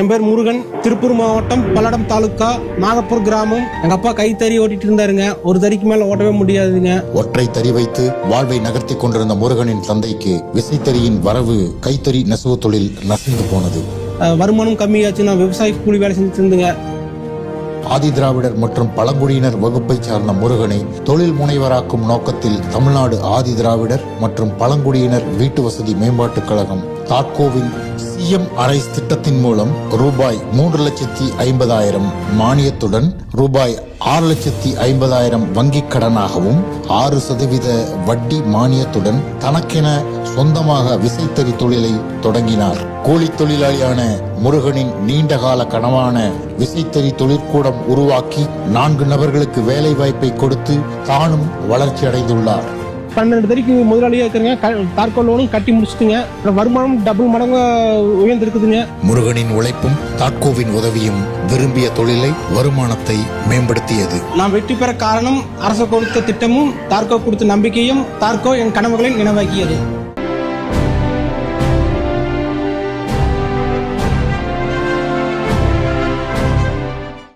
என் பேர் முருகன். திருப்பூர் மாவட்டம் பல்லடம் தாலுக்கா நாகப்பூர் கிராமம். எங்க அப்பா கைத்தறி ஓட்டிட்டு இருந்தாருங்க. ஒரு தறிக்கு மேல ஓட்டவே முடியாதுங்க. ஒற்றை தறி வைத்து வாழ்வை நகர்த்தி கொண்டிருந்த முருகனின் தந்தைக்கு விசைத்தறியின் வரவு கைத்தறி நெசவு தொழில் நசிந்து போனது. வருமானம் கம்மியாச்சு நான் விவசாய கூலி வேலை செஞ்சுட்டு இருந்தேங்க. ஆதி திராவிடர் மற்றும் பழங்குடியினர் வகுப்பைச் சார்ந்த முருகனை தொழில் முனைவராக்கும் நோக்கத்தில் தமிழ்நாடு ஆதி திராவிடர் மற்றும் பழங்குடியினர் வீட்டு வசதி மேம்பாட்டுக் கழகம் தாட்கோவின் சிஎம் அரைஸ் திட்டத்தின் மூலம் ரூபாய் மூன்று லட்சத்தி ஐம்பதாயிரம் மானியத்துடன் ரூபாய் ஆறு லட்சத்தி ஐம்பதாயிரம் வங்கிக் கடனாகவும் ஆறு சதவீத வட்டி மானியத்துடன் தனக்கென சொந்தமாக விசைத்தறி தொழிலை தொடங்கினார். கூலித் தொழிலாளியான முருகனின் நீண்டகால கனவான விசைத்தறி தொழிற்கூடம் உருவாக்கி நான்கு நபர்களுக்கு வேலை வாய்ப்பை கொடுத்து தானும் வளர்ச்சி அடைந்துள்ளார் பன்னெண்டு தறிக்கு முதலாளியா இருக்கிறேங்க. க- தார்கோல் லோனும் கட்டி முடிச்சிட்டுங்க. வருமானம் டபுள் மடங்கு உயர்ந்திருக்குதுங்க. முருகனின் உழைப்பும் தாட்கோவின் உதவியும் விரும்பிய தொழிலை வருமானத்தை மேம்படுத்தியது. நான் வெற்றி பெற காரணம் அரசு கொடுத்த திட்டமும் தார்கோ கொடுத்த நம்பிக்கையும் தார்கோ என் கனவுகளை நினைவாக்கியது.